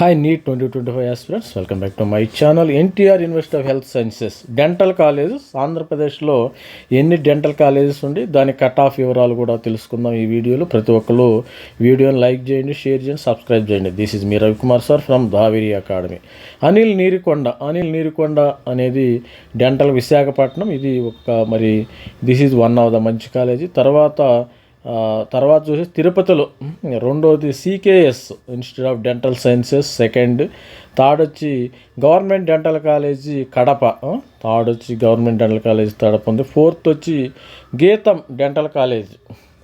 Hi NEET twenty twenty five aspirants welcome back to my channel NTR university of health sciences dental colleges ఆంధ్రప్రదేశ్లో ఎన్ని dental colleges ఉండి దాని cut off వివరాలు కూడా తెలుసుకుందాం ఈ వీడియోలో. ప్రతి ఒక్కరు వీడియోని లైక్ చేయండి షేర్ చేయండి సబ్స్క్రైబ్ చేయండి. This is me Ravikumar sir from Daveri academy Anil Neerukonda Anil Neerukonda అనేది డెంటల్ విశాఖపట్నం. ఇది ఒక మరి this is one of the మంచి కాలేజీ తర్వాత తర్వాత చూసి తిరుపతిలో రెండోది CKS institute of dental sciences second third వచ్చి government dental college Kadapa third వచ్చి గవర్నమెంట్ డెంటల్ కాలేజీ కడప ఉంది. ఫోర్త్ వచ్చి గీతం డెంటల్ కాలేజ్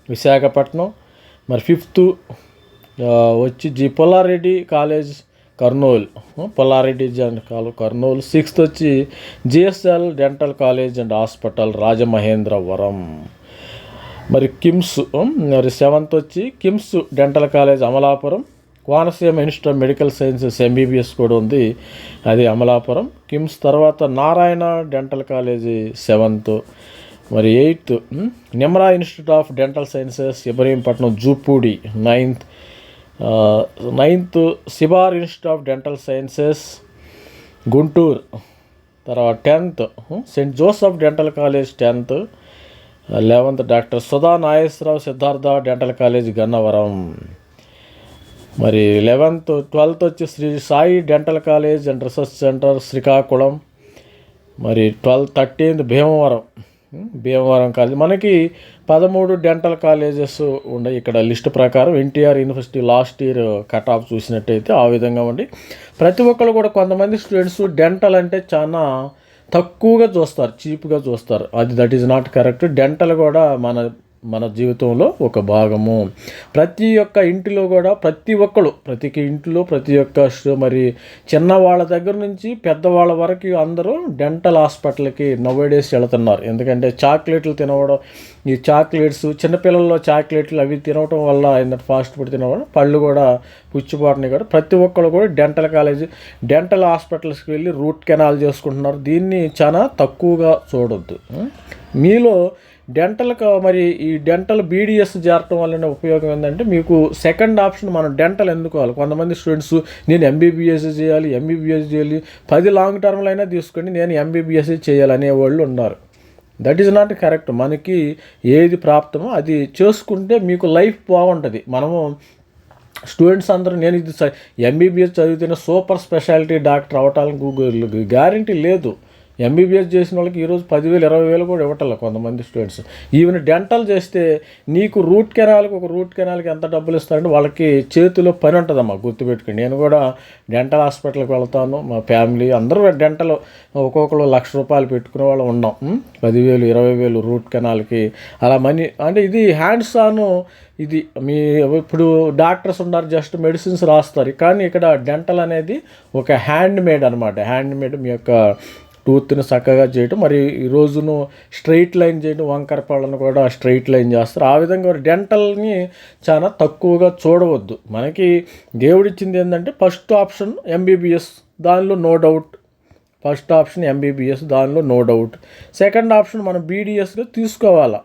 విశాఖపట్నం. మరి ఫిఫ్త్ వచ్చి G Pollareddy college Kurnool Pollareddy Pullareddy college కాలు కర్నూలు. సిక్స్త్ వచ్చి GSL dental college and hospital Rajamahendravaram. మరి కిమ్స్ మరి సెవెంత్ వచ్చి KIMS dental college Amalapuram. Konaseema institute of medical sciences MBBS కూడా ఉంది అది అమలాపురం. కిమ్స్ తర్వాత నారాయణ డెంటల్ కాలేజీ సెవెంత్. మరి eighth Nimra institute of dental sciences Ibrahimpatnam Jupudi ninth. Ninth Sibar institute of dental sciences Guntur. తర్వాత tenth saint Joseph dental college tenth. Eleventh doctor Sudha Nageswararao Siddhartha dental college Gannavaram. మరి eleventh twelfth వచ్చి Shri Sai dental college and research centre Srikakulam. మరి twelfth thirteenth Bhimavaram. Bhimavaram college. మనకి పదమూడు dental colleges ఉన్నాయి ఇక్కడ list ప్రకారం. NTR university last year cut off చూసినట్టయితే ఆ విధంగా ఉండి ప్రతి ఒక్కరు కూడా కొంతమంది స్టూడెంట్స్ డెంటల్ అంటే చాలా తక్కువగా చూస్తారు చీప్గా చూస్తారు. అది that is not correct dental కూడా మన మన జీవితంలో ఒక భాగము. ప్రతి ఒక్క ఇంటిలో కూడా ప్రతి ఒక్కరు ప్రతి ఇంటిలో ప్రతి ఒక్క మరి చిన్నవాళ్ళ దగ్గర నుంచి పెద్దవాళ్ళ వరకు అందరూ డెంటల్ హాస్పిటల్కి నవ్వేడేసి వెళుతున్నారు. ఎందుకంటే చాక్లెట్లు తినవడం ఈ చాక్లెట్స్ చిన్నపిల్లల్లో చాక్లెట్లు అవి తినవడం వల్ల ఏంటంటే ఫాస్ట్ ఫుడ్ తినవడం పళ్ళు కూడా పుచ్చిపోతున్నాయి కూడా ప్రతి ఒక్కరు కూడా డెంటల్ కాలేజ్ డెంటల్ హాస్పిటల్స్కి వెళ్ళి రూట్ కెనాల్ చేసుకుంటున్నారు. దీన్ని చాలా తక్కువగా చూడొద్దు. మీలో డెంటల్ మరి ఈ డెంటల్ బీడిఎస్ చేరటం వల్ల ఉపయోగం ఏంటంటే మీకు సెకండ్ ఆప్షన్ మనం డెంటల్ ఎందుకోవాలి కొంతమంది స్టూడెంట్స్ నేను ఎంబీబీఎస్ చేయాలి ఎంబీబీఎస్ చేయాలి పది లాంగ్ టర్మ్లో అయినా తీసుకొని నేను ఎంబీబీఎస్ చేయాలి వాళ్ళు ఉన్నారు. దట్ ఈజ్ నాట్ కరెక్ట్ మనకి ఏది ప్రాప్తమో అది చేసుకుంటే మీకు లైఫ్ బాగుంటుంది. మనము స్టూడెంట్స్ అందరూ నేను ఇది ఎంబీబీఎస్ చదివితేనే సూపర్ స్పెషాలిటీ డాక్టర్ అవటానికి గ్యారంటీ లేదు. ఎంబీబీఎస్ చేసిన వాళ్ళకి ఈరోజు పదివేలు ఇరవై వేలు కూడా ఇవ్వటల్లా కొంతమంది స్టూడెంట్స్ ఈవెన్ డెంటల్ చేస్తే నీకు రూట్ కెనాల్కి ఒక రూట్ కెనాల్కి ఎంత డబ్బులు ఇస్తారంటే వాళ్ళకి చేతిలో పని ఉంటుందమ్మా గుర్తుపెట్టుకోండి. నేను కూడా డెంటల్ హాస్పిటల్కి వెళ్తాను. మా ఫ్యామిలీ అందరూ డెంటల్ ఒక్కొక్కరు లక్ష రూపాయలు పెట్టుకునే వాళ్ళు ఉన్నాం. పదివేలు ఇరవై వేలు రూట్ కెనాల్కి అలా మనీ అంటే ఇది హ్యాండ్స్ ఆన్ ఇది మీ ఇప్పుడు డాక్టర్స్ ఉన్నారు జస్ట్ మెడిసిన్స్ రాస్తారు. కానీ ఇక్కడ డెంటల్ అనేది ఒక హ్యాండ్ మేడ్ అనమాట హ్యాండ్ మేడ్ మీ యొక్క టూత్ని చక్కగా చేయటం మరి ఈ రోజును స్ట్రైట్ లైన్ చేయడం వంకర పళ్ళను కూడా స్ట్రైట్ లైన్ చేస్తారు. ఆ విధంగా డెంటల్ని చాలా తక్కువగా చూడవద్దు. మనకి దేవుడిచ్చింది ఏంటంటే ఫస్ట్ ఆప్షన్ ఎంబీబీఎస్ దానిలో no doubt. First option MBBS దానిలో నో డౌట్. సెకండ్ ఆప్షన్ మనం బీడీఎస్గా తీసుకోవాలా?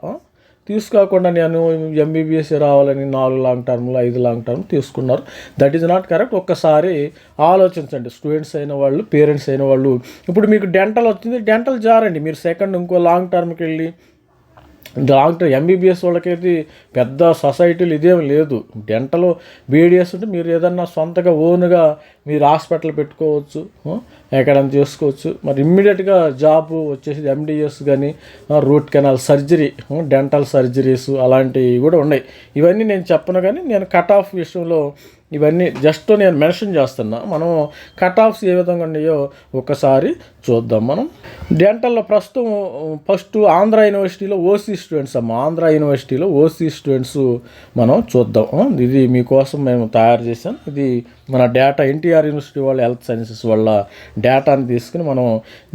తీసుకోకుండా నేను ఎంబీబీఎస్ రావాలని నాలుగు లాంగ్ టర్మ్లో ఐదు లాంగ్ టర్మ్ తీసుకున్నారు. దట్ ఈజ్ నాట్ కరెక్ట్ ఒక్కసారి ఆలోచించండి. స్టూడెంట్స్ అయిన వాళ్ళు పేరెంట్స్ అయిన వాళ్ళు. ఇప్పుడు మీకు డెంటల్ వచ్చింది డెంటల్ జారండి. మీరు సెకండ్ ఇంకో లాంగ్ టర్మ్కి వెళ్ళి లాంగ్ టర్మ్ ఎంబీబీఎస్ వాళ్ళకైతే పెద్ద సొసైటీలు ఇదేం లేదు. డెంటల్ బీడీఎస్ ఉంటే మీరు ఏదన్నా సొంతగా ఓన్గా మీరు హాస్పిటల్ పెట్టుకోవచ్చు ఎక్కడన్నా ఎక్కడైనా చేసుకోవచ్చు. మరి ఇమ్మీడియట్గా జాబ్ వచ్చేసి ఎండిఎస్ కానీ root canal surgery dental surgeries అలాంటివి కూడా ఉన్నాయి. ఇవన్నీ నేను చెప్పను కానీ నేను కట్ ఆఫ్ విషయంలో ఇవన్నీ జస్ట్ నేను మెన్షన్ చేస్తున్నా. మనం కట్ ఆఫ్స్ ఏ విధంగా ఉన్నాయో ఒకసారి చూద్దాం మనం. డెంటల్లో ప్రస్తుతం ఫస్ట్ ఆంధ్ర యూనివర్సిటీలో ఓసీ స్టూడెంట్స్ అమ్మ. ఆంధ్ర యూనివర్సిటీలో ఓసీ స్టూడెంట్స్ మనం చూద్దాం. ఇది మీకోసం మేము తయారు చేసాం ఇది మన డేటా ఎన్టీఆర్ యూనివర్సిటీ వాళ్ళ హెల్త్ సైన్సెస్ వాళ్ళ డేటాని తీసుకుని మనం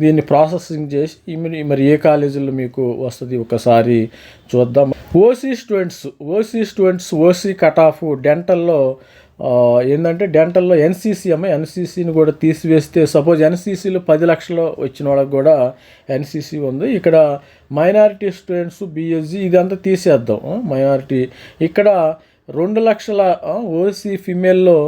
దీన్ని ప్రాసెసింగ్ చేసి మరి ఏ కాలేజీలో మీకు వస్తుంది ఒకసారి చూద్దాం. OC students OC students OC cut off డెంటల్లో ఏంటంటే డెంటల్లో ఎన్సీసీ అమ్మ ఎన్సీసీని కూడా తీసివేస్తే సపోజ్ ఎన్సీసీలో పది లక్షలు వచ్చిన వాళ్ళకి కూడా ఎన్సీసీ ఉంది. ఇక్కడ మైనారిటీ స్టూడెంట్స్ బీఎస్జీ ఇదంతా తీసేద్దాం. మైనారిటీ. ఇక్కడ రెండు లక్షల ఓసీ ఫిమేల్లో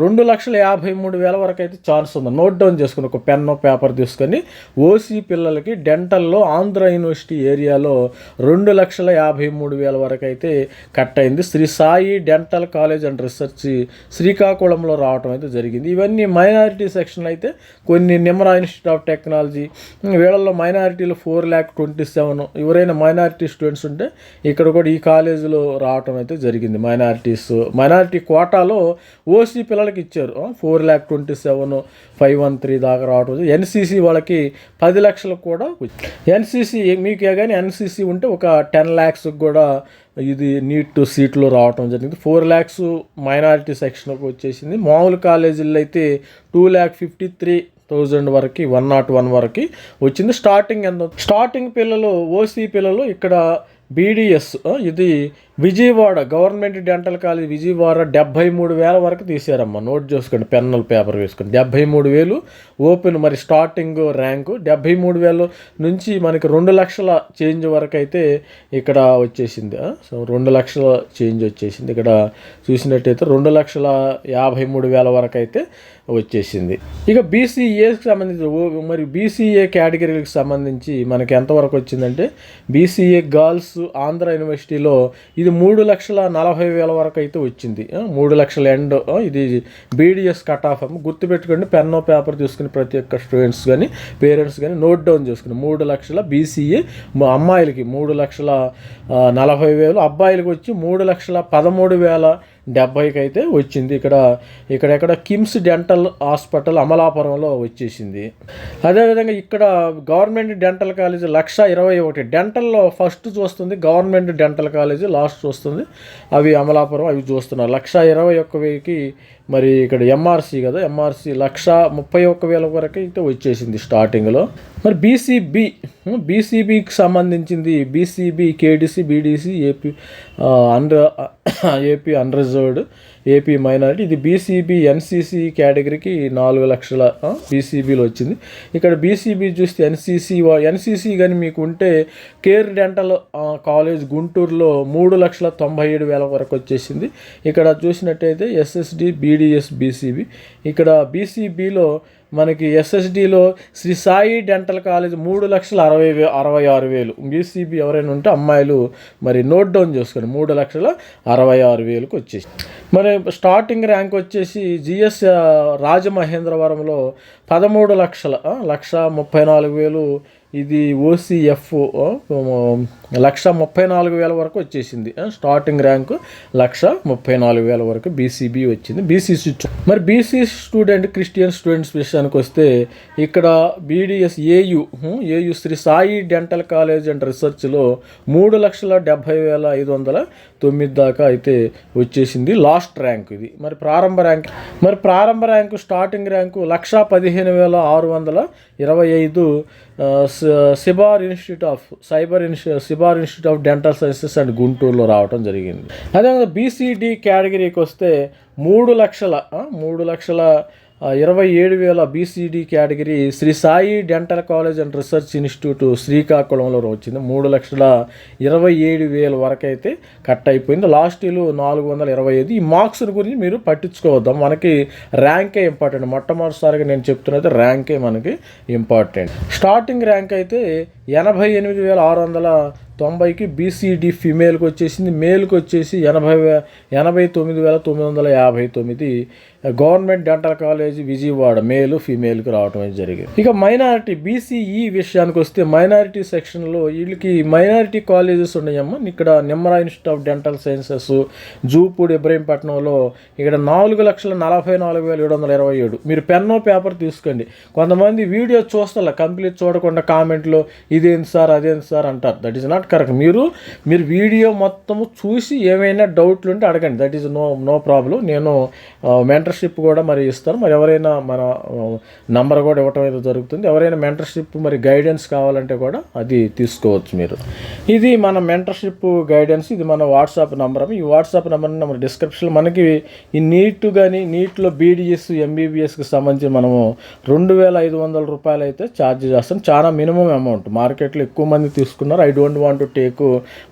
రెండు లక్షల యాభై మూడు వేల వరకు అయితే ఛాన్స్ ఉంది. నోట్ డౌన్ చేసుకుని ఒక పెన్ పేపర్ తీసుకొని ఓసీ పిల్లలకి డెంటల్లో ఆంధ్ర యూనివర్సిటీ ఏరియాలో రెండు లక్షల యాభై మూడు వేల వరకు అయితే కట్ అయింది. Shri Sai dental college and research శ్రీకాకుళంలో రావటం అయితే జరిగింది. ఇవన్నీ మైనారిటీ సెక్షన్ అయితే కొన్ని నిమ్రా ఇన్స్టిట్యూట్ ఆఫ్ టెక్నాలజీ వీళ్ళల్లో మైనారిటీలు ఫోర్ ల్యాక్ ట్వంటీ సెవెన్ ఎవరైనా మైనారిటీ స్టూడెంట్స్ ఉంటే ఇక్కడ కూడా ఈ కాలేజీలో రావటం అయితే జరిగింది. మైనారిటీస్ మైనారిటీ కోటాలో ఓసీ పిల్లలకి ఇచ్చారు. Four lakh twenty seven five one three దాకా రావటం ఎన్సీసీ వాళ్ళకి పది లక్షలకు కూడా ఎన్సీసీ మీకే కానీ ఎన్సీసీ ఉంటే ఒక టెన్ ల్యాక్స్కి కూడా ఇది నీట్ సీట్లో రావటం జరిగింది. ఫోర్ ల్యాక్స్ మైనారిటీ సెక్షన్కి వచ్చేసింది. మామూలు కాలేజీల్లో అయితే two lakh fifty three thousand వరకు వన్ నాట్ వన్ వరకు వచ్చింది. స్టార్టింగ్ ఎంత? స్టార్టింగ్ పిల్లలు ఓసీ పిల్లలు ఇక్కడ బీడిఎస్ ఇది Vijayawada government dental college Vijayawada డెబ్బై మూడు వేల వరకు తీసారమ్మా నోట్ చేసుకోండి పెన్నుల పేపర్ వేసుకోండి. డెబ్బై మూడు వేలు ఓపెన్ మరి స్టార్టింగ్ ర్యాంకు డెబ్బై మూడు వేలు నుంచి మనకి రెండు లక్షల చేంజ్ వరకు అయితే ఇక్కడ వచ్చేసింది. సో రెండు లక్షల చేంజ్ వచ్చేసింది. ఇక్కడ చూసినట్టయితే రెండు లక్షల యాభై మూడు వేల వరకు అయితే వచ్చేసింది. ఇక బీసీఏకి సంబంధించి మరి బీసీఏ కేటగిరీలకు సంబంధించి మనకి ఎంతవరకు వచ్చిందంటే బీసీఏ గర్ల్స్ ఆంధ్ర యూనివర్సిటీలో ఇది మూడు లక్షల నలభై వేల వరకు అయితే వచ్చింది. మూడు లక్షల ఎండ్ ఇది బీడిఎస్ కట్ ఆఫ్ గుర్తుపెట్టుకోండి పెన్నో పేపర్ తీసుకుని ప్రతి ఒక్క స్టూడెంట్స్ కానీ పేరెంట్స్ కానీ నోట్ డౌన్ చేసుకుని మూడు లక్షల బీసీఏ అమ్మాయిలకి మూడు లక్షల నలభై వేలు అబ్బాయిలకి వచ్చి మూడు లక్షల పదమూడు వేల డెబ్బైకి అయితే వచ్చింది. ఇక్కడ ఇక్కడెక్కడ కిమ్స్ డెంటల్ హాస్పిటల్ అమలాపురంలో వచ్చేసింది. అదేవిధంగా ఇక్కడ గవర్నమెంట్ డెంటల్ కాలేజ్ లక్ష ఇరవై ఒకటి. డెంటల్లో ఫస్ట్ చూస్తుంది గవర్నమెంట్ డెంటల్ కాలేజీ లాస్ట్ చూస్తుంది అవి అమలాపురం అవి చూస్తున్నారు. లక్ష ఇరవై ఒక్క వెయ్యికి మరి ఇక్కడ ఎంఆర్సీ కదా ఎంఆర్సీ లక్ష ముప్పై ఒక్క వేల వరకు అయితే వచ్చేసింది స్టార్టింగ్లో మరి బీసీబీ బీసీబీకి సంబంధించింది BCB KDC BDC AP under AP unreserved AP minority ఇది బీసీబీ ఎన్సీసీ కేటగిరీకి నాలుగు లక్షల బీసీబీలో వచ్చింది. ఇక్కడ బీసీబీ చూస్తే ఎన్సీసీ ఎన్సీసీ కానీ మీకు ఉంటే కేర్ డెంటల్ కాలేజ్ గుంటూరులో మూడు లక్షల తొంభై ఏడు వేల వరకు వచ్చేసింది. ఇక్కడ చూసినట్టయితే ఎస్ఎస్డి బీడీఎస్ బీసీబీ ఇక్కడ బీసీబీలో మనకి ఎస్ఎస్డిలో శ్రీ సాయి డెంటల్ కాలేజ్ మూడు లక్షల అరవై వే అరవై ఆరు వేలు. బీసీబీ ఎవరైనా ఉంటే అమ్మాయిలు మరి నోట్ డౌన్ చేసుకోండి. మూడు లక్షల అరవై ఆరు వేలకు వచ్చేసి. మరి స్టార్టింగ్ ర్యాంక్ వచ్చేసి జిఎస్ రాజమహేంద్రవరంలో పదమూడు లక్షల లక్ష ముప్పై నాలుగు వేలు. ఇది ఓసీఎఫ్ లక్ష ముప్పై నాలుగు వేల వరకు వచ్చేసింది. స్టార్టింగ్ ర్యాంకు లక్ష ముప్పై నాలుగు వేల వరకు బీసీబీ వచ్చింది. బీసీసీ మరి బీసీ స్టూడెంట్ క్రిస్టియన్ స్టూడెంట్స్ విషయానికి వస్తే ఇక్కడ BDS AU AU Shri Sai dental college and రీసెర్చ్లో మూడు లక్షల డెబ్భై వేల ఐదు వందల తొమ్మిది దాకా అయితే వచ్చేసింది లాస్ట్ ర్యాంక్ ఇది. మరి ప్రారంభ ర్యాంక్ మరి ప్రారంభ ర్యాంకు స్టార్టింగ్ ర్యాంకు లక్ష పదిహేను వేల ఆరు వందల ఇరవై ఐదు Sibar institute of cyber ఇన్స్టి Sibar institute of dental sciences and గుంటూరులో రావడం జరిగింది. అదేవిధంగా బీసీడీ కేటగిరీకి వస్తే మూడు లక్షల మూడు లక్షల ఇరవై ఏడు వేల BCD category Shri Sai dental college and research institute శ్రీకాకుళంలో వచ్చింది. మూడు లక్షల ఇరవై ఏడు వేల వరకు అయితే కట్ అయిపోయింది. లాస్ట్ ఇయర్ నాలుగు వందల ఇరవై ఐదు. ఈ మార్క్స్ గురించి మీరు పట్టించుకోవద్దాం. మనకి ర్యాంకే ఇంపార్టెంట్. మొట్టమొదటిసారిగా నేను చెప్తున్నది ర్యాంకే మనకి ఇంపార్టెంట్. స్టార్టింగ్ ర్యాంక్ అయితే ఎనభై ఎనిమిది వేల ఆరు వందల తొంభైకి బీసీడీ ఫిమేల్కి వచ్చేసింది. మేల్కి వచ్చేసి ఎనభై వే ఎనభై తొమ్మిది వేల తొమ్మిది వందల యాభై తొమ్మిది. గవర్నమెంట్ డెంటల్ కాలేజ్ విజయవాడ మేలు ఫీమేల్కి రావడం జరిగింది. ఇక మైనారిటీ బీసీఈ విషయానికి వస్తే మైనారిటీ సెక్షన్లో వీళ్ళకి మైనారిటీ కాలేజెస్ ఉన్నాయమ్మా. ఇక్కడ Nimra institute of dental sciences Jupudi ఇబ్రహీంపట్నంలో ఇక్కడ నాలుగు లక్షల నలభై నాలుగు వేల ఏడు వందల ఇరవై ఏడు. మీరు పెన్నో పేపర్ తీసుకోండి. కొంతమంది వీడియో చూస్తా కంప్లీట్ చూడకుండా కామెంట్లో ఇదేంటి సార్ అదేంటి సార్ అంటారు. దట్ ఈస్ నాట్ కరెక్ట్ మీరు మీరు వీడియో మొత్తము చూసి ఏమైనా డౌట్లు ఉంటే అడగండి. That is no no problem నేను మెంటర్షిప్ కూడా మరి ఇస్తాను. మరి ఎవరైనా మన నంబర్ కూడా ఇవ్వటం అయితే జరుగుతుంది. ఎవరైనా మెంటర్షిప్ మరి గైడెన్స్ కావాలంటే కూడా అది తీసుకోవచ్చు మీరు. ఇది మన మెంటర్షిప్ గైడెన్స్ ఇది మన వాట్సాప్ నంబర్ ఈ వాట్సాప్ నెంబర్ని మన డిస్క్రిప్షన్ మనకి ఈ నీట్ కానీ నీట్లో బీడిఎస్ ఎంబీబీఎస్కి సంబంధించి మనము రెండు వేల ఐదు వందల రూపాయలు అయితే ఛార్జ్ చేస్తాం. చాలా మినిమం అమౌంట్ మార్కెట్లో ఎక్కువ మంది తీసుకున్నారు. I don't want to take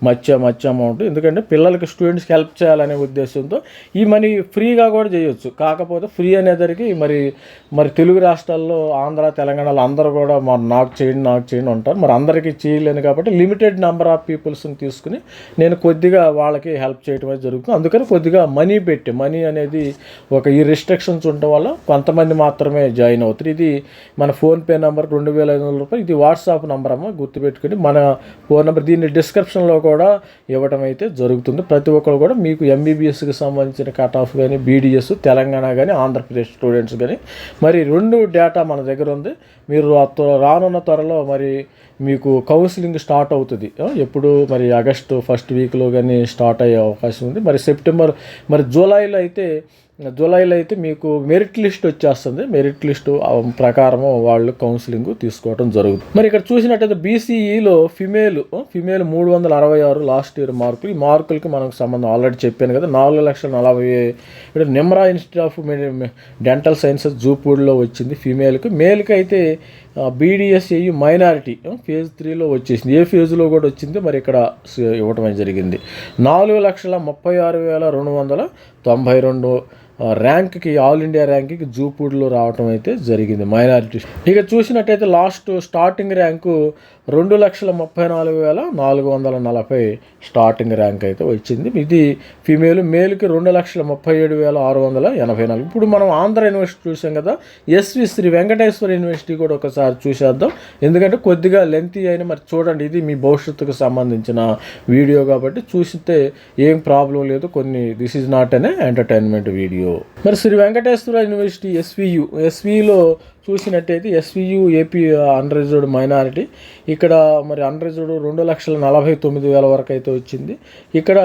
much much amount ఎందుకంటే పిల్లలకి స్టూడెంట్స్కి హెల్ప్ చేయాలనే ఉద్దేశంతో ఈ మనీ ఫ్రీగా కూడా చేయొచ్చు. కాకపోతే ఫ్రీ అనేదరికి మరి మరి తెలుగు రాష్ట్రాల్లో ఆంధ్ర తెలంగాణలో అందరూ కూడా మరి నాకు చేయండి నాకు చేయండి ఉంటారు మరి అందరికీ చేయలేను కాబట్టి లిమిటెడ్ నెంబర్ ఆఫ్ పీపుల్స్ని తీసుకుని నేను కొద్దిగా వాళ్ళకి హెల్ప్ చేయడం అనేది జరుగుతుంది. అందుకని కొద్దిగా మనీ పెట్టి మనీ అనేది ఒక ఈ రిస్ట్రిక్షన్స్ ఉండటం వల్ల కొంతమంది మాత్రమే జాయిన్ అవుతారు. ఇది మన ఫోన్పే నెంబర్ రెండు వేల ఐదు వందల రూపాయలు ఇది వాట్సాప్ నెంబర్ అమ్మ గుర్తుపెట్టుకుని మన ఫోన్ నెంబర్ దీన్ని డిస్క్రిప్షన్లో కూడా ఇవ్వడం అయితే జరుగుతుంది. ప్రతి ఒక్కరు కూడా మీకు ఎంబీబీఎస్కి సంబంధించిన కట్ ఆఫ్ కానీ బీడీఎస్ తెలంగాణ కానీ ఆంధ్రప్రదేశ్ స్టూడెంట్స్ కానీ మరి రెండు డేటా మన దగ్గర ఉంది. మీరు రానున్న త్వరలో మరి మీకు కౌన్సిలింగ్ స్టార్ట్ అవుతుంది. ఎప్పుడు మరి ఆగస్టు ఫస్ట్ వీక్లో కానీ స్టార్ట్ అయ్యే అవకాశం ఉంది. మరి సెప్టెంబర్ మరి జూలైలో అయితే జూలైలో అయితే మీకు మెరిట్ లిస్ట్ వచ్చేస్తుంది. మెరిట్ లిస్ట్ ప్రకారం వాళ్ళు కౌన్సిలింగ్ తీసుకోవడం జరుగుతుంది. మరి ఇక్కడ చూసినట్టయితే బీసీఈలో ఫిమేల్ ఫిమేల్ మూడు వందల అరవై ఆరు లాస్ట్ ఇయర్ మార్కులు. ఈ మార్కులకి మనకు సంబంధం ఆల్రెడీ చెప్పాను కదా. నాలుగు లక్షల నలభై ఇక్కడ Nimra institute of dental sciences జూపూడ్లో వచ్చింది ఫిమేల్కి. మేల్కి అయితే బీడిఎస్ఏయు మైనారిటీ ఫేజ్ త్రీలో వచ్చేసింది. ఏ ఫేజ్లో కూడా వచ్చింది. మరి ఇక్కడ ఇవ్వటమే ఇవ్వటం జరిగింది. నాలుగు లక్షల ముప్పై ఆరు వేల రెండు వందల తొంభై రెండు ర్యాంక్కి ఆల్ ఇండియా ర్యాంక్కి జూపూడిలో రావటం అయితే జరిగింది మైనారిటీ ఇక చూసినట్టయితే లాస్ట్ స్టార్టింగ్ ర్యాంకు రెండు లక్షల ముప్పై నాలుగు వేల నాలుగు వందల నలభై స్టార్టింగ్ ర్యాంక్ అయితే వచ్చింది. ఇది ఫిమేల్ మేల్కి రెండు లక్షల ముప్పై ఏడు వేల ఆరు వందల ఎనభై నాలుగు. ఇప్పుడు మనం ఆంధ్ర యూనివర్సిటీ చూసాం కదా ఎస్వి శ్రీ వెంకటేశ్వర యూనివర్సిటీ కూడా ఒకసారి చూసేద్దాం. ఎందుకంటే కొద్దిగా లెంతీ అయిన మరి చూడండి ఇది మీ భవిష్యత్తుకు సంబంధించిన వీడియో కాబట్టి చూస్తే ఏం ప్రాబ్లం లేదు. కొన్ని దిస్ ఈజ్ నాట్ అనే ఎంటర్టైన్మెంట్ వీడియో మరి శ్రీ వెంకటేశ్వర యూనివర్సిటీ ఎస్వియు ఎస్విలో చూసినట్టయితే ఎస్వియు ఏపీ అన్రిజర్వ్డ్ మైనారిటీ ఇక్కడ మరి అన్రిజర్వ్డ్ రెండు లక్షల నలభై తొమ్మిది వేల వరకు అయితే వచ్చింది. ఇక్కడ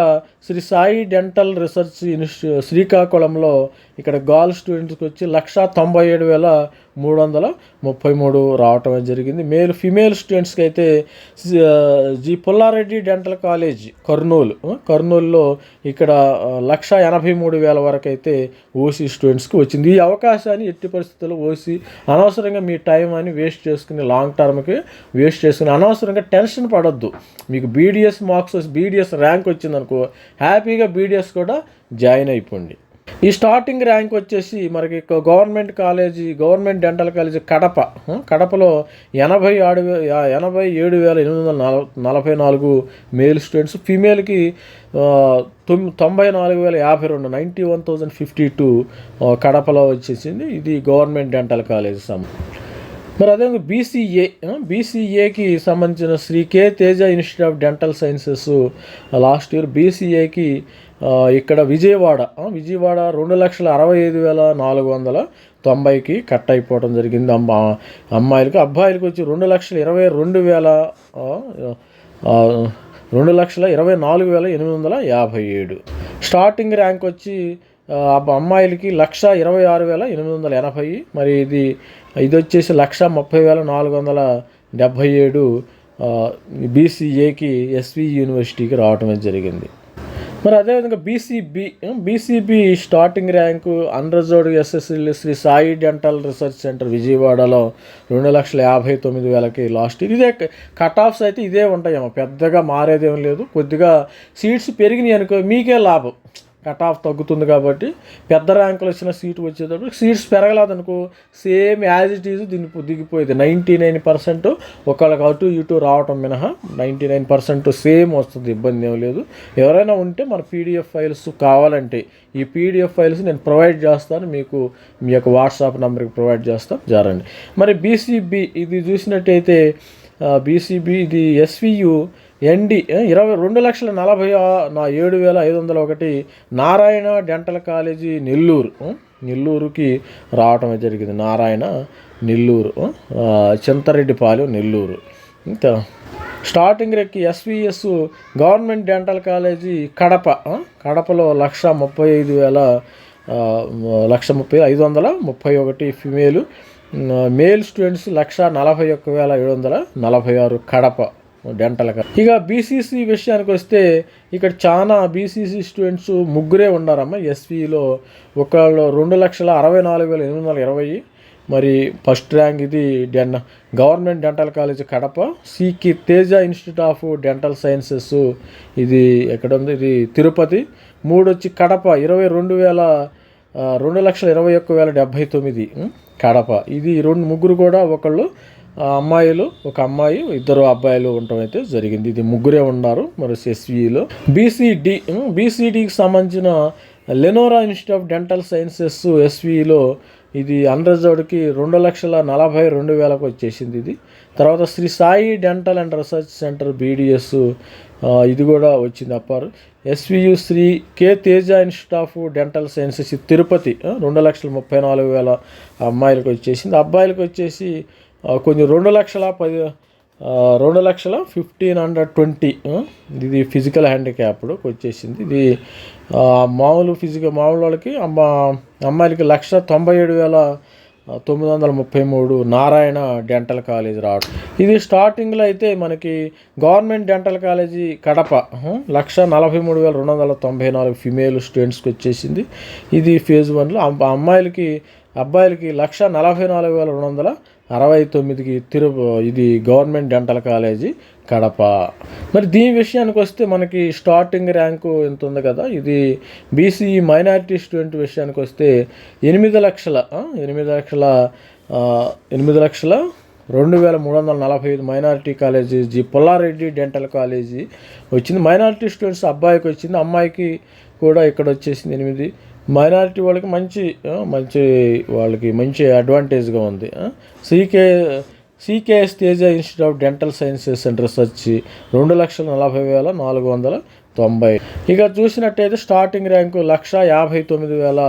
శ్రీ సాయి డెంటల్ రీసెర్చ్ ఇన్స్టి శ్రీకాకుళంలో ఇక్కడ గర్ల్ స్టూడెంట్స్కి వచ్చి లక్ష తొంభై ఏడు వేల మూడు వందల ముప్పై మూడు రావటం జరిగింది. మేల్ ఫిమేల్ స్టూడెంట్స్కి అయితే G Pullareddy dental college Kurnool కర్నూలులో ఇక్కడ లక్ష ఎనభై మూడు వేల వరకు అయితే ఓసీ స్టూడెంట్స్కి వచ్చింది. ఈ అవకాశాన్ని ఎట్టి పరిస్థితుల్లో ఓసీ అనవసరంగా మీ టైం అని వేస్ట్ చేసుకుని లాంగ్ టర్మ్కి వేస్ట్ చేసుకుని అనవసరంగా టెన్షన్ పడొద్దు. మీకు బీడిఎస్ మార్క్స్ బీడిఎస్ ర్యాంక్ వచ్చిందనుకో హ్యాపీగా బీడిఎస్ కూడా జాయిన్ అయిపోండి. ఈ స్టార్టింగ్ ర్యాంక్ వచ్చేసి మనకి government college government dental college Kadapa. కడపలో ఎనభై ఆడు ఎనభై ఏడు వేల ఎనిమిది వందల నలభై నాలుగు మేల్ స్టూడెంట్స్ ఫీమేల్కి తొంభై నాలుగు వేల యాభై రెండు ninety one thousand fifty two కడపలో వచ్చేసింది. ఇది గవర్నమెంట్ డెంటల్ కాలేజీ సమ్. మరి అదే బీసీఏ బీసీఏకి సంబంధించిన Shri K Teja institute of dental sciences last year బీసీఏకి ఇక్కడ విజయవాడ విజయవాడ రెండు లక్షల అరవై ఐదు వేల నాలుగు వందల తొంభైకి కట్ అయిపోవడం జరిగింది. అమ్మ అమ్మాయిలకి అబ్బాయిలకి వచ్చి రెండు లక్షల ఇరవై రెండు వేల రెండు లక్షల ఇరవై నాలుగు వేల ఎనిమిది వందల యాభై ఏడు. స్టార్టింగ్ ర్యాంక్ వచ్చి అమ్మాయిలకి లక్ష ఇరవై ఆరు వేల ఎనిమిది వందల ఎనభై మరి ఇది ఇది వచ్చేసి లక్ష ముప్పై వేల నాలుగు వందల డెబ్భై ఏడు బీసీఏకి ఎస్వి యూనివర్సిటీకి రావటం జరిగింది. మరి అదేవిధంగా BCB BCB starting rank unreserved ఎస్ఎస్సీలు Shri Sai dental research centre విజయవాడలో రెండు లక్షల యాభై తొమ్మిది వేలకి లాస్ట్ ఇదే కట్ ఆఫ్స్ అయితే ఇదే ఉంటాయేమో పెద్దగా మారేదేం లేదు. కొద్దిగా సీట్స్ పెరిగినాయి అనుకో మీకే లాభం. కట్ ఆఫ్ తగ్గుతుంది కాబట్టి పెద్ద ర్యాంకులు వచ్చిన సీటు వచ్చేటప్పుడు సీట్స్ పెరగలేదనుకో సేమ్ యాజ్ ఇట్ ఈజ్ దీన్ని దిగిపోయేది. నైంటీ నైన్ పర్సెంట్ ఒకళ్ళకి అటు ఇటు రావటం మినహా నైంటీ నైన్ పర్సెంట్ సేమ్ వస్తుంది ఇబ్బంది ఏం లేదు. ఎవరైనా ఉంటే మన పీడిఎఫ్ ఫైల్స్ కావాలంటే ఈ పీడిఎఫ్ ఫైల్స్ నేను ప్రొవైడ్ చేస్తాను మీకు మీ యొక్క వాట్సాప్ నెంబర్కి ప్రొవైడ్ చేస్తాను జారండి. మరి బీసీబీ ఇది చూసినట్టయితే బీసీబీ ఇది ఎస్వియు ఎన్డి ఇరవై రెండు లక్షల నలభై నా ఏడు వేల ఐదు వందల ఒకటి నారాయణ డెంటల్ కాలేజీ నెల్లూరు. నెల్లూరుకి రావటం జరిగింది. నారాయణ నెల్లూరు. చింతరెడ్డిపాలెం నెల్లూరు. ఇంకా starting recce SVS government dental college Kadapa. కడపలో లక్ష ముప్పై ఐదు వేల లక్ష ముప్పై ఐదు వందల ముప్పై ఒకటి ఫిమేలు. మేల్ స్టూడెంట్స్ లక్ష నలభై ఒక్క వేల ఏడు వందల నలభై ఆరు కడప. డెంటల్ ఇక బీసీసీ విషయానికి వస్తే ఇక్కడ చాలా బీసీసీ స్టూడెంట్స్ ముగ్గురే ఉన్నారమ్మా. ఎస్వీలో ఒకళ్ళు రెండు లక్షల అరవై నాలుగు వేల ఎనిమిది వందల ఇరవై మరి ఫస్ట్ ర్యాంక్ ఇది డెన్ గవర్నమెంట్ డెంటల్ కాలేజ్ కడప సికి Teja institute of dental sciences ఇది ఎక్కడ ఉంది ఇది తిరుపతి. మూడు వచ్చి కడప ఇరవై రెండు వేల రెండు లక్షల ఇరవై ఒక్క వేల డెబ్భై తొమ్మిది కడప. ఇది రెండు ముగ్గురు కూడా ఒకళ్ళు అమ్మాయిలు ఒక అమ్మాయి ఇద్దరు అబ్బాయిలు ఉండటం అయితే జరిగింది. ఇది ముగ్గురే ఉన్నారు మరి ఎస్విలో బీసీడి బీసీడీకి సంబంధించిన Lenora institute of dental sciences ఎస్విలో ఇది అన్రిజర్వ్డ్కి రెండు లక్షల నలభై రెండు వేలకు వచ్చేసింది ఇది. తర్వాత Shri Sai dental and research centre BDS ఇది కూడా వచ్చింది అప్పారు. SVU Shri K Teja institute of dental sciences Tirupati రెండు లక్షల ముప్పై నాలుగు వేల అమ్మాయిలకు వచ్చేసింది. అబ్బాయిలకు వచ్చేసి కొంచెం రెండు లక్షల పది రెండు లక్షల ఫిఫ్టీన్ హండ్రెడ్ ట్వంటీ ఇది ఫిజికల్ హ్యాండిక్యాప్డ్ వచ్చేసింది. ఇది మామూలు ఫిజికల్ మామూలు వాళ్ళకి అమ్మ అమ్మాయిలకి లక్ష తొంభై ఏడు వేల తొమ్మిది వందల ముప్పై మూడు నారాయణ డెంటల్ కాలేజ్ రావడం. ఇది స్టార్టింగ్లో అయితే మనకి గవర్నమెంట్ డెంటల్ కాలేజీ కడప లక్ష నలభై మూడు వేల రెండు వందల తొంభై నాలుగు ఫిమేల్ స్టూడెంట్స్కి వచ్చేసింది. ఇది ఫేజ్ వన్లో అమ్మాయిలకి అబ్బాయిలకి లక్ష నలభై నాలుగు వేల రెండు వందల అరవై తొమ్మిదికి తిరు ఇది గవర్నమెంట్ డెంటల్ కాలేజీ కడప. మరి దీని విషయానికి వస్తే మనకి స్టార్టింగ్ ర్యాంకు ఎంత ఉంది కదా? ఇది బీసీఈ మైనారిటీ స్టూడెంట్ విషయానికి వస్తే ఎనిమిది లక్షల ఎనిమిది లక్షల ఎనిమిది లక్షల రెండు వేల మూడు వందల నలభై ఐదు minority college G. Pullareddy dental college వచ్చింది. మైనారిటీ స్టూడెంట్స్ అబ్బాయికి వచ్చింది అమ్మాయికి కూడా ఇక్కడ వచ్చేసింది ఎనిమిది. మైనారిటీ వాళ్ళకి మంచి మంచి వాళ్ళకి మంచి అడ్వాంటేజ్గా ఉంది. CK CKS Teja institute of dental sciences and research రెండు లక్షల నలభై వేల నాలుగు వందల తొంభై. ఇక చూసినట్టయితే స్టార్టింగ్ ర్యాంకు లక్ష యాభై తొమ్మిది వేల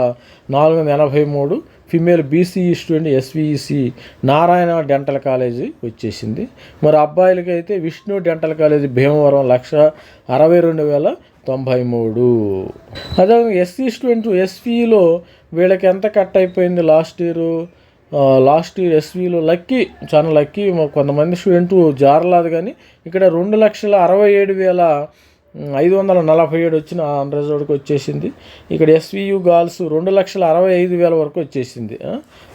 నాలుగు వందల ఎనభై మూడు. Female BCE student SVEC Narayana dental college వచ్చేసింది. మరి అబ్బాయిలకి అయితే విష్ణు డెంటల్ కాలేజీ భీమవరం లక్ష అరవై రెండు వేల తొంభై మూడు. అదే ఎస్సీ స్టూడెంట్ ఎస్విలో వీళ్ళకి ఎంత కట్ అయిపోయింది లాస్ట్ ఇయర్? లాస్ట్ ఇయర్ ఎస్వీలో లక్కీ చాలా లక్కీ కొంతమంది స్టూడెంట్ జారలేదు కానీ ఇక్కడ రెండు లక్షల అరవై ఏడు వేల ఐదు వందల నలభై ఏడు వచ్చిన రిజర్వ్కి వచ్చేసింది. ఇక్కడ ఎస్వియు గాల్స్ రెండు లక్షల అరవై ఐదు వేల వరకు వచ్చేసింది.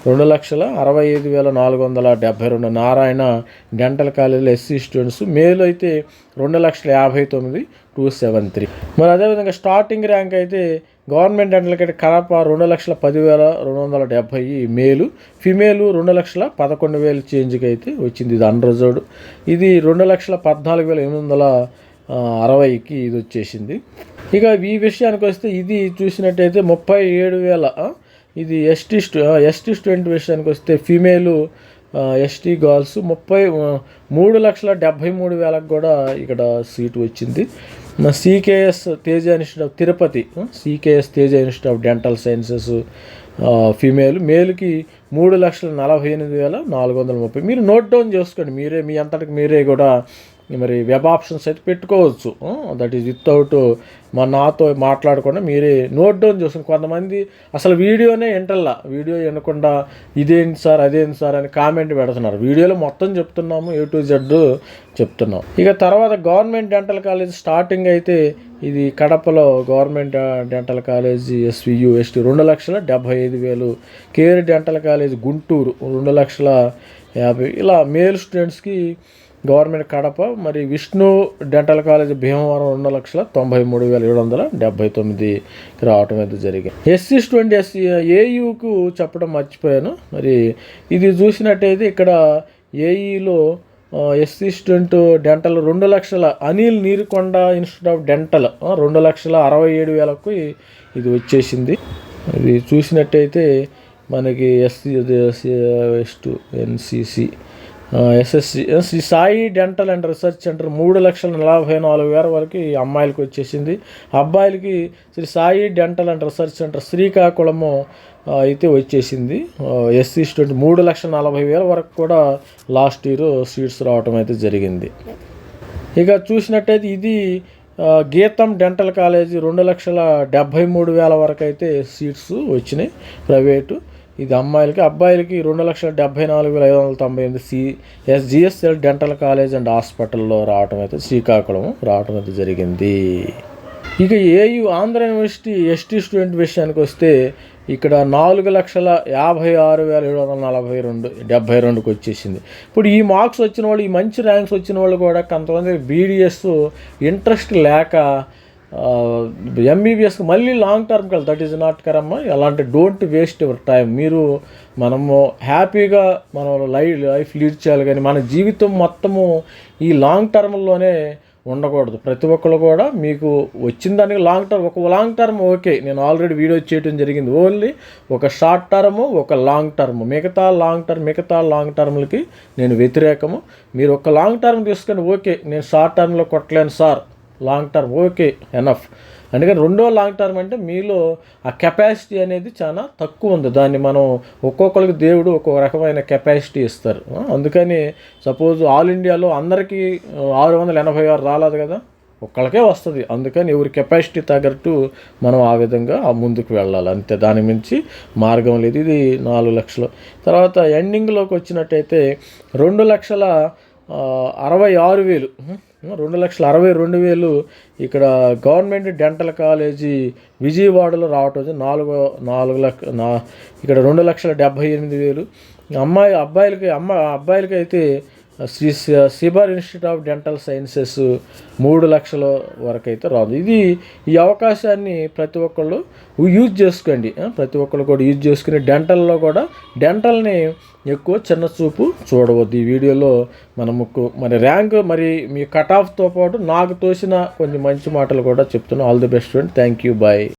రెండు లక్షల అరవై ఐదు వేల నాలుగు వందల డెబ్బై రెండు. నారాయణ డెంటల్ కాలేజీలో ఎస్సీ స్టూడెంట్స్. మేలు అయితే రెండు లక్షల యాభై తొమ్మిది. Two seven three. మరి అదేవిధంగా స్టార్టింగ్ ర్యాంక్ అయితే గవర్నమెంట్ డెంటల్ కడప రెండు లక్షల పదివేల రెండు వందల డెబ్భై మేలు ఫిమేలు రెండు లక్షల పదకొండు వేల చేంజ్కి అయితే వచ్చింది ఇది అన్రిజర్వ్డ్. ఇది రెండు లక్షల పద్నాలుగు వేల ఎనిమిది వందల అరవైకి ఇది వచ్చేసింది. ఇక ఈ విషయానికి వస్తే ఇది చూసినట్టయితే ముప్పై ఏడు వేల ఇది ఎస్టీ ఎస్టీ స్టూడెంట్ విషయానికి వస్తే ఫీమేలు ఎస్టీ గర్ల్స్ ముప్పై మూడు లక్షల డెబ్భై మూడు వేలకు కూడా ఇక్కడ సీటు వచ్చింది. CKS Teja institute of Tirupati CKS Teja institute of dental sciences female. మేల్కి మూడు లక్షల నలభై ఎనిమిది వేల నాలుగు వందల ముప్పై. మీరు నోట్ డౌన్ చేసుకోండి. మీరే మీ అంతటికి మీరే కూడా మరి వెబ్ ఆప్షన్స్ అయితే పెట్టుకోవచ్చు. దట్ ఈజ్ వితౌట్ మా నాతో మాట్లాడకుండా మీరే నోట్ డౌన్ చూసుకుని కొంతమంది అసలు వీడియోనే వింటల్లా. వీడియో వినకుండా ఇదేంటి సార్ అదేంటి సార్ అని కామెంట్ పెడుతున్నారు. వీడియోలో మొత్తం చెప్తున్నాము ఏ టు జెడ్ చెప్తున్నాం. ఇక తర్వాత గవర్నమెంట్ డెంటల్ కాలేజ్ స్టార్టింగ్ అయితే ఇది కడపలో government dental college SVU ST రెండు లక్షల డెబ్భై ఐదు వేలు. కేర్ డెంటల్ కాలేజ్ గుంటూరు రెండు లక్షల యాభై. ఇలా మేల్ స్టూడెంట్స్కి గవర్నమెంట్ కడప మరి విష్ణు డెంటల్ కాలేజ్ భీమవరం రెండు లక్షల తొంభై మూడు వేల ఏడు వందల డెబ్బై తొమ్మిది రావటం అయితే జరిగింది. ఎస్సీ స్టూడెంట్ ఎస్సీ ఏయుకు చెప్పడం మర్చిపోయాను. మరి ఇది చూసినట్టయితే ఇక్కడ ఏఈలో ఎస్సీ స్టూడెంట్ డెంటల్ రెండు లక్షల Anil Neerukonda institute of dental రెండు లక్షల అరవై ఏడు వేలకు ఇది వచ్చేసింది. ఇది చూసినట్టయితే మనకి SC S NCC SSC Shri Sai dental and research centre మూడు లక్షల నలభై నాలుగు వేల వరకు ఈ అమ్మాయిలకి వచ్చేసింది. అబ్బాయిలకి Shri Sai dental and research centre Srikakulam అయితే వచ్చేసింది. ఎస్సీ స్టూడెంట్ మూడు లక్షల నలభై వేల వరకు కూడా లాస్ట్ ఇయర్ సీట్స్ రావటం అయితే జరిగింది. ఇక చూసినట్టయితే ఇది గీతం డెంటల్ కాలేజీ రెండు లక్షల డెబ్భై మూడు వేల వరకు అయితే సీట్స్ వచ్చినాయి. ప్రైవేటు ఇది అమ్మాయిలకి అబ్బాయిలకి రెండు లక్షల డెబ్బై నాలుగు వేల ఐదు వందల తొంభై ఎనిమిది C SGSL dental college and హాస్పిటల్లో రావటం అయితే శ్రీకాకుళం రావటం అయితే జరిగింది. ఇక AU Andhra university ST student విషయానికి వస్తే ఇక్కడ నాలుగు లక్షల యాభై ఆరు వేల ఏడు వందల నలభై రెండు డెబ్బై రెండుకి వచ్చేసింది. ఇప్పుడు ఈ మార్క్స్ వచ్చిన వాళ్ళు ఈ మంచి ర్యాంక్స్ వచ్చిన వాళ్ళు కూడా కొంతమంది బీడిఎస్ ఇంట్రెస్ట్ లేక ఎంబీబీఎస్ మళ్ళీ లాంగ్ టర్మ్కి వెళ్ళి దట్ ఈజ్ నాట్ కరమ్మ. అలాంటి డోంట్ వేస్ట్ యువర్ టైం మీరు మనము హ్యాపీగా మనం లైఫ్ లైఫ్ లీడ్ చేయాలి కానీ మన జీవితం మొత్తము ఈ లాంగ్ టర్మ్లోనే ఉండకూడదు. ప్రతి ఒక్కరు కూడా మీకు వచ్చిన దానికి లాంగ్ టర్మ్ ఒక లాంగ్ టర్మ్ ఓకే నేను ఆల్రెడీ వీడియో చేయడం జరిగింది. ఓన్లీ ఒక షార్ట్ టర్మ్ ఒక లాంగ్ టర్మ్ మిగతా లాంగ్ టర్మ్ మిగతా లాంగ్ టర్మ్లకి నేను వ్యతిరేకము. మీరు ఒక లాంగ్ టర్మ్ తీసుకొని ఓకే నేను షార్ట్ టర్మ్లో కొట్టలేను sir. Long term. Okay enough అందుకని రెండో లాంగ్ టర్మ్ అంటే మీలో ఆ కెపాసిటీ అనేది చాలా తక్కువ ఉంది. దాన్ని మనం ఒక్కొక్కరికి దేవుడు ఒక్కొక్క రకమైన కెపాసిటీ ఇస్తారు. అందుకని సపోజ్ ఆల్ ఇండియాలో అందరికీ ఆరు వందల ఎనభై ఆరు రాలేదు కదా ఒక్కళ్ళకే వస్తుంది. అందుకని ఎవరి కెపాసిటీ తగ్గట్టు మనం ఆ విధంగా ఆ ముందుకు వెళ్ళాలి. అంతే దాని మించి మార్గం లేదు. ఇది నాలుగు లక్షలు. తర్వాత ఎండింగ్లోకి వచ్చినట్టయితే రెండు లక్షల అరవై ఆరు వేలు. రెండు లక్షల అరవై రెండు వేలు ఇక్కడ గవర్నమెంట్ డెంటల్ కాలేజీ విజయవాడలో రావటం నాలుగు నాలుగు లక్ష నా ఇక్కడ రెండు లక్షల డెబ్భై ఎనిమిది వేలు. అమ్మాయి అబ్బాయిలకి అమ్మ అబ్బాయిలకి అయితే శ్రీ స- ఇన్స్టిట్యూట్ ఆఫ్ డెంటల్ సైన్సెస్ మూడు లక్షల వరకు అయితే రాదు. ఇది ఈ అవకాశాన్ని ప్రతి ఒక్కళ్ళు యూజ్ చేసుకోండి. ప్రతి ఒక్కళ్ళు కూడా యూజ్ చేసుకుని డెంటల్లో కూడా డెంటల్ని ఎక్కువ చిన్న చూపు చూడవద్దు. ఈ వీడియోలో మనముకు మరి ర్యాంక్ మరి మీ కట్ ఆఫ్తో పాటు నాకు తోసిన కొన్ని మంచి మాటలు కూడా చెప్తున్నాను all the best friend. Thank you. Bye.